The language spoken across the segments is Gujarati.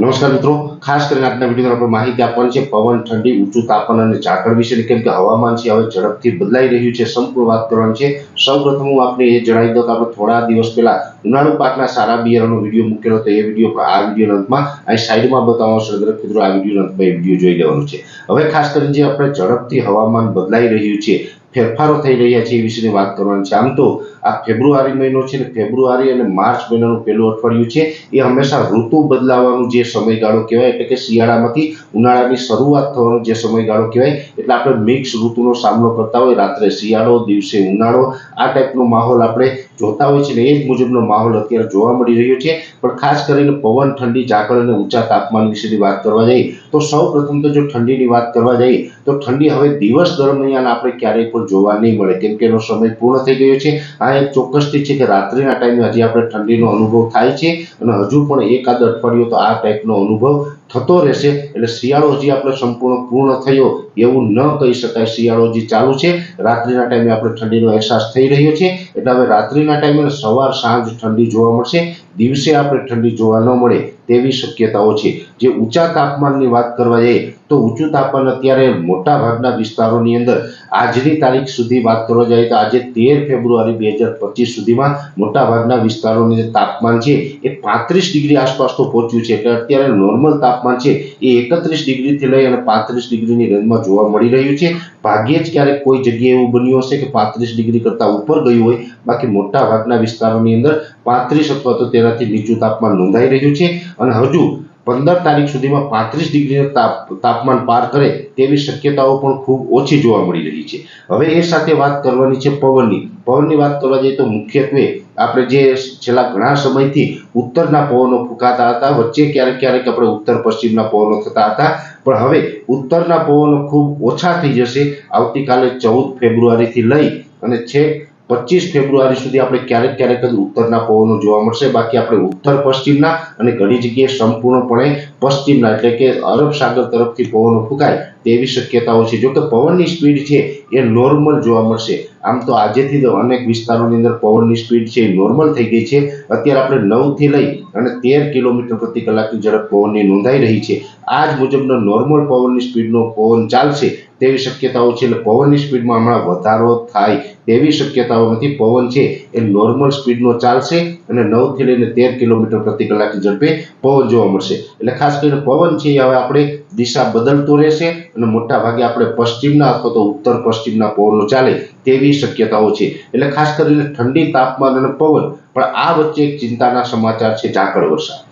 નમસ્કાર મિત્રો. ખાસ કરીને આજના વીડિયો આપણે માહિતી આપવાની છે પવન, ઠંડી, ઊંચું તાપમાન અને ઝાકળ વિશેની, કેમ કે હવામાન છે, હવે ઝડપથી બદલાઈ રહ્યું છે, સંપૂર્ણ વાત કરવાની છે. સૌપ્રથમ હું આપને એ જણાવી દઉં કે આપણે થોડા દિવસ પહેલા ઉનાળુ પાકના સારા બિયારણનો વીડિયો મૂકેલો હતો. એ વીડિયો આ વીડિયો અંતમાં અહીં સાઈડમાં બતાવવાનો છે. દરેક મિત્રો આ વીડિયો અંતમાં એ વીડિયો જોઈ લેવાનો છે. હવે ખાસ કરીને જે આપણે ઝડપથી હવામાન બદલાઈ રહ્યું છે, ફેરફારો થઈ રહ્યા છે એ વિશેની વાત કરવાની છે. આમ તો આ ફેબ્રુઆરી મહિનો છે ને ફેબ્રુઆરી અને માર્ચ મહિનાનું પહેલું અઠવાડિયું છે, એ હંમેશા ઋતુ બદલાવાનું જે સમયગાળો કહેવાય, એટલે કે શિયાળામાંથી ઉનાળાની શરૂઆત થવાનો જે સમયગાળો કહેવાય, એટલે આપણે મિક્સ ઋતુનો સામનો કરતા હોય, રાત્રે શિયાળો, દિવસે ઉનાળો, આ ટાઈપનો માહોલ આપણે જોતા હોય છે ને, એ જ મુજબનો માહોલ અત્યારે જોવા મળી રહ્યો છે. પણ ખાસ કરીને પવન, ઠંડી, ઝાકળ અને ઊંચા તાપમાન વિશેની વાત કરવા જઈએ, તો સૌ પ્રથમ તો જો ઠંડીની વાત કરવા જઈએ, તો ઠંડી હવે દિવસ દરમિયાન આપણે ક્યારેય પણ જોવા નહીં મળે, કેમ કે એનો સમય પૂર્ણ થઈ ગયો છે. આ એક ચોક્કસથી છે કે રાત્રિના ટાઈમે હજી આપણે ઠંડીનો અનુભવ થાય છે અને હજુ પણ એકાદ અઠવાડિયું તો આ ટાઈપનો અનુભવ થતો રહેશે. એટલે શિયાળો હજી આપણે સંપૂર્ણ પૂર્ણ થયો એવું ન કહી શકાય. શિયાળો હજી ચાલુ છે. રાત્રિના ટાઈમે આપણે ઠંડીનો અહેસાસ થઈ રહ્યો છે. એટલે હવે રાત્રિના ટાઈમે સવાર સાંજ ઠંડી જોવા મળશે. દિવસે આપણે ઠંડી જોવા ન મળે તેવી શક્યતાઓ છે. જે ઊંચા તાપમાનની વાત કરવા જઈએ, તો ઊંચું તાપમાન અત્યારે મોટા ભાગના વિસ્તારોની અંદર આજની તારીખ સુધી વાત કરવા જઈએ તો આજે તેર ફેબ્રુઆરી બે હજાર પચીસ સુધીમાં મોટા ભાગના વિસ્તારોનું જે તાપમાન છે એ પાંત્રીસ ડિગ્રી આસપાસ તો પહોંચ્યું છે. એટલે અત્યારે નોર્મલ તાપમાન છે એ એકત્રીસ ડિગ્રીથી લઈ અને પાંત્રીસ ડિગ્રીની રેન્જમાં જોવા મળી રહ્યું છે. ભાગ્યે જ ક્યારેક કોઈ જગ્યાએ એવું બન્યું હશે કે પાંત્રીસ ડિગ્રી કરતાં ઉપર ગયું હોય, બાકી મોટા ભાગના વિસ્તારોની અંદર પાંત્રીસ અથવા તો તેનાથી નીચું તાપમાન નોંધાઈ રહ્યું છે. અને હજુ પંદર તારીખ સુધીમાં પાંત્રીસ ડિગ્રી તાપમાન પાર કરે તેવી શક્યતાઓ પણ ખૂબ ઓછી જોવા મળી રહી છે. હવે એ સાથે વાત કરવાની છે પવનની. પવનની વાત કરવા જઈએ તો મુખ્યત્વે આપણે જે છેલ્લા ઘણા સમયથી ઉત્તરના પવનો ફૂંકાતા હતા, વચ્ચે ક્યારેક ક્યારેક આપણે ઉત્તર પશ્ચિમના પવનો થતા હતા, પણ હવે ઉત્તરના પવનો ખૂબ ઓછા થઈ જશે. આવતીકાલે ચૌદ ફેબ્રુઆરીથી લઈ અને છેક પચીસ ફેબ્રુઆરી સુધી આપણે ક્યારેક ક્યારેક જ ઉત્તરના પવનો જોવા મળશે. બાકી આપણે ઉત્તર, પશ્ચિમના અને ઘણી જગ્યાએ સંપૂર્ણપણે પશ્ચિમના એટલે કે અરબ સાગર તરફથી પવનો ફૂંકાય તેવી શક્યતાઓ છે. જોકે પવનની સ્પીડ છે એ નોર્મલ જોવા મળશે. આમ તો આજેથી તો અનેક વિસ્તારોની અંદર પવનની સ્પીડ છે, એ નોર્મલ થઈ ગઈ છે. અત્યારે આપણે નવથી લઈ અને તેર કિલોમીટર પ્રતિ કલાકની ઝડપ પવનની નોંધાઈ રહી છે. આ જ મુજબનો નોર્મલ પવનની સ્પીડનો પવન ચાલશે તેવી શક્યતાઓ છે, એટલે પવનની સ્પીડમાં હમણાં વધારો થાય તેવી શક્યતાઓ નથી. પવન છે, એ નોર્મલ સ્પીડનો ચાલશે અને નવથી લઈને તેર કિલોમીટર પ્રતિ કલાકની ઝડપે પવન જોવા મળશે. એટલે ખાસ કરીને પવન છે, એ હવે આપણે દિશા બદલતો રહેશે અને મોટા ભાગે આપણે પશ્ચિમના અથવા તો ઉત્તર પશ્ચિમના પવનો ચાલે તેવી શક્યતાઓ છે. એટલે ખાસ કરીને ઠંડી તાપમાન અને પવન, પણ આ વચ્ચે એક ચિંતાના સમાચાર છે ઝાકળ વરસાદ.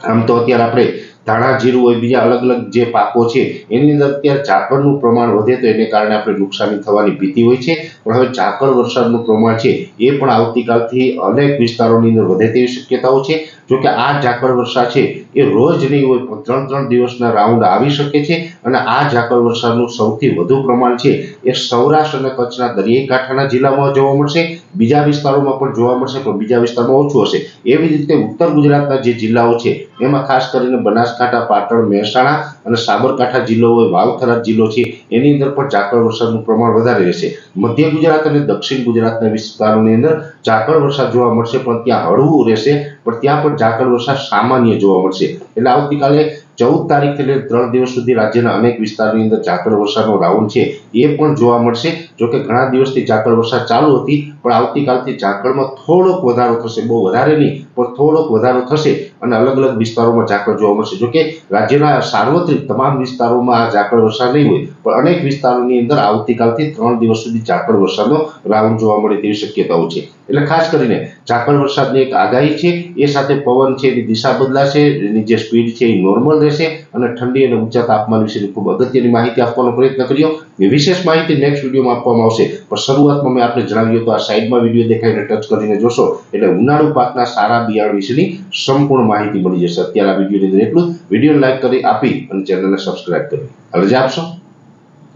આમ તો અત્યારે આપણે ધાણા, જીરું હોય બીજા અલગ અલગ જે પાકો છે, એની અંદર અત્યારે ઝાકળનું પ્રમાણ વધે તો એને કારણે આપણે નુકસાની થવાની ભીતિ હોય છે. પણ હવે ઝાકળ વરસાદનું પ્રમાણ છે એ પણ આવતીકાલથી અનેક વિસ્તારોની અંદર વધે તેવી શક્યતાઓ છે. જોકે આ ઝાકળ વર્ષા છે એ રોજ નહીં હોય, પણ ત્રણ ત્રણ દિવસના રાઉન્ડ આવી શકે છે અને આ ઝાકળ વરસાદનું સૌથી વધુ પ્રમાણ છે. એ સૌરાષ્ટ્ર અને કચ્છના દરિયાઈ કાંઠાના જિલ્લામાં જોવા મળશે, બીજા વિસ્તારોમાં પણ જોવા મળશે, પણ બીજા વિસ્તારમાં ઓછું હશે. એવી રીતે ઉત્તર ગુજરાતના જે જિલ્લાઓ છે, એમાં ખાસ કરીને બનાસકાંઠા, પાટણ, મહેસાણા અને સાબરકાંઠા જિલ્લો હોય વાવથરા જિલ્લો છે, એની અંદર પણ ઝાકળ વરસાદનું પ્રમાણ વધારે રહેશે. મધ્ય ગુજરાત અને દક્ષિણ ગુજરાતના વિસ્તારોની અંદર ઝાકળ વરસાદ જોવા મળશે, પણ ત્યાં હળવું રહેશે પણ ત્યાં પણ ઝાકળ વરસાદ સામાન્ય જોવા મળશે. એટલે આવતીકાલે ચૌદ તારીખ એટલે ત્રણ દિવસ સુધી રાજ્યના અનેક વિસ્તારની અંદર ઝાકળ વરસાદનો રાઉન્ડ છે. એ પણ જોવા મળશે. જો કે ઘણા દિવસથી ઝાકળ વરસાદ ચાલુ હતી, પણ આવતીકાલથી ઝાકળમાં થોડોક વધારો થશે. બહુ વધારે નહીં, પણ થોડોક વધારો થશે. અને અલગ અલગ વિસ્તારોમાં ઝાકળ જોવા મળશે. જોકે રાજ્યના સાર્વત્રિક તમામ વિસ્તારોમાં ઝાકળ વરસાદ નહીં હોય, પણ અનેક વિસ્તારોની અંદર આવતીકાલથી ત્રણ દિવસ સુધી ઝાકળ વરસાદનો રાઉન્ડ જોવા મળે તેવી શક્યતાઓ છે. એટલે ખાસ કરીને ઝાકળ વરસાદની એક આગાહી છે, એ સાથે પવન છે એની દિશા બદલાશે, એની જે સ્પીડ છે એ નોર્મલ રહેશે અને ઠંડી અને ઊંચા તાપમાન વિશેની ખૂબ અગત્યની માહિતી આપવાનો પ્રયત્ન કર્યો એ વિશેષ માહિતી નેક્સ્ટ વિડીયોમાં આપવામાં આવશે. પણ શરૂઆતમાં મેં આપણે જણાવ્યું તો આ સાઈડમાં વીડિયો દેખાઈને ટચ કરીને જોશો. એટલે ઉનાળુ પાકના સારા બિયારણ વિશેની સંપૂર્ણ માહિતી મળી જશે. અત્યારે આ વિડીયોની અંદર એટલું જ. વીડિયો લાઈક કરી આપી અને ચેનલને સબસ્ક્રાઇબ કરી. રજા આપશો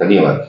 ધન્યવાદ.